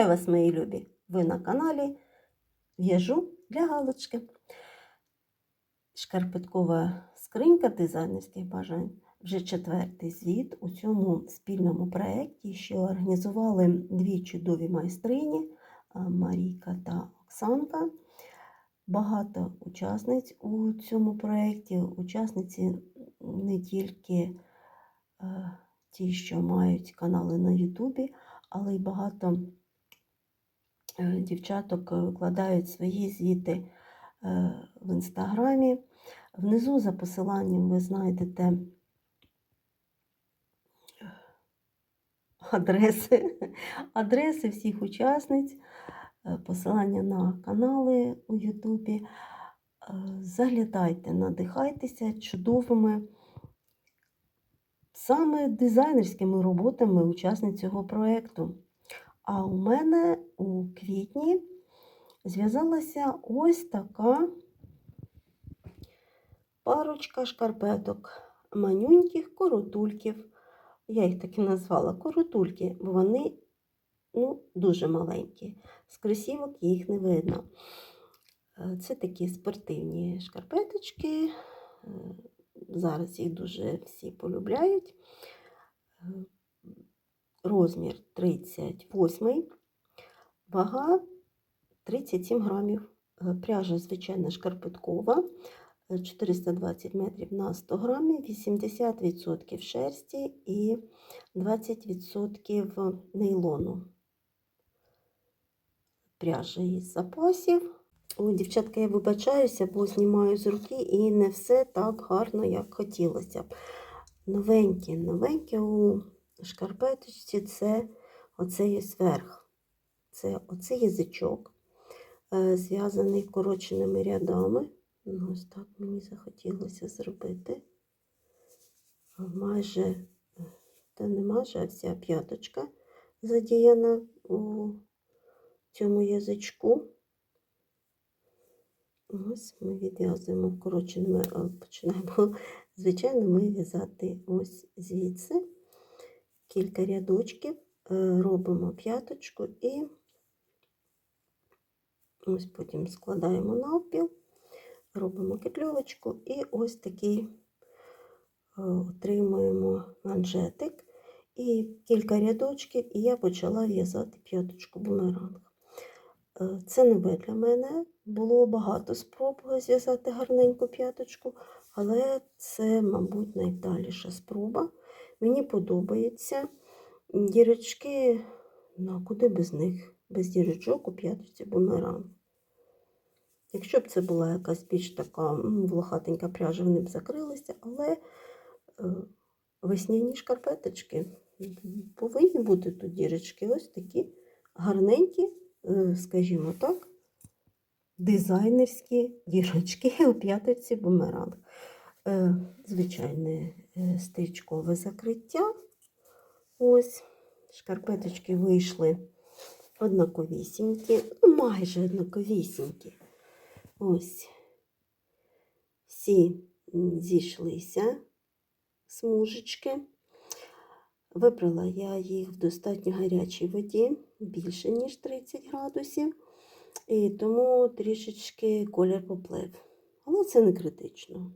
Вітаю вас, мої любі! Ви на каналі В'яжу для галочки. Шкарпеткова скринька дизайнерських бажань. Вже четвертий звіт у цьому спільному проєкті, що організували дві чудові майстрині Марійка та Оксанка. Багато учасниць у цьому проєкті. Учасниці не тільки ті, що мають канали на Ютубі, але й багато дівчаток викладають свої звіти е, в інстаграмі. Внизу за посиланням ви знайдете адреси, адреси всіх учасниць, е, посилання на канали у Ютубі. Е, Заглядайте, надихайтеся чудовими саме дизайнерськими роботами учасниць цього проєкту. А у мене у квітні зв'язалася ось така парочка шкарпеток манюньких коротульків. Я їх так і назвала коротульки, бо вони ну, дуже маленькі. З кросівок їх не видно. Е, Це такі спортивні шкарпеточки. Е, Зараз їх дуже всі полюбляють. Е, Розмір 38, вага 37 грамів. Е, Пряжа, звичайна шкарпеткова, е, 420 метрів на 100 грамів, 80% шерсті і 20% нейлону. Пряжа із запасів. Ой, дівчатка, я вибачаюся, бо знімаю з руки і не все так гарно, як хотілося б. Новеньке, новеньке у шкарпеточці це оцей ось верх. Це оцей язичок, е, зв'язаний вкороченими рядами. Ну, Ось так мені захотілося зробити. Майже, та не майже, а вся п'яточка задіяна у цьому язичку. Ось ми відв'язуємо вкороченими, починаємо, звичайно, ми в'язати ось звідси кілька рядочків, е, робимо п'яточку і ось потім складаємо навпіл, робимо кетльовочку і ось такий е, отримуємо манжетик і кілька рядочків, і я почала в'язати п'яточку бумеранг. Е, Це нове для мене. Було багато спроб зв'язати гарненьку п'яточку, але це, мабуть, найвдаліша спроба. Мені подобається. Дірочки, ну а куди без них? Без дірочок у п'яточці бумеранг. Якщо б це була якась більш така м, волохатенька пряжа, вони б закрилися, але е, весняні шкарпеточки повинні бути тут дірочки. Ось такі гарненькі, е, скажімо так, дизайнерські дірочки у п'яточці бумеранг. Е, Звичайне е, стрічкове закриття. Ось, шкарпеточки вийшли однаковісінькі, ну, майже однаковісінькі. Ось всі зійшлися смужечки. Вибрала я їх в достатньо гарячій воді, більше, ніж 30 градусів, і тому трішечки колір поплив. Але це не критично.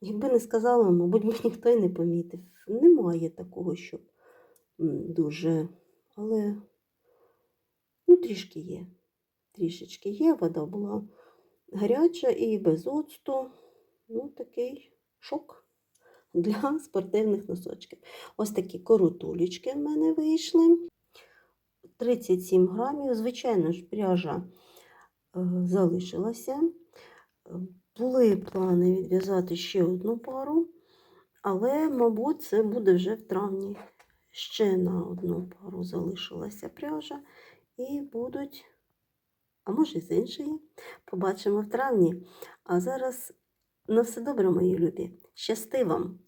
Якби не сказала, мабуть, би ніхто й не помітив. Немає такого, щоб дуже, але ну, трішки є. Трішечки є, вода була гаряча і без оцту. Ну, такий шок для спортивних носочків. Ось такі коротулечки в мене вийшли. 37 грамів. Звичайно ж, пряжа е, залишилася. Були плани відв'язати ще одну пару, але, мабуть, це буде вже в травні. Ще на одну пару залишилася пряжа, і будуть, а може, з іншої, побачимо в травні. А зараз на все добре, мої любі. Щасти вам!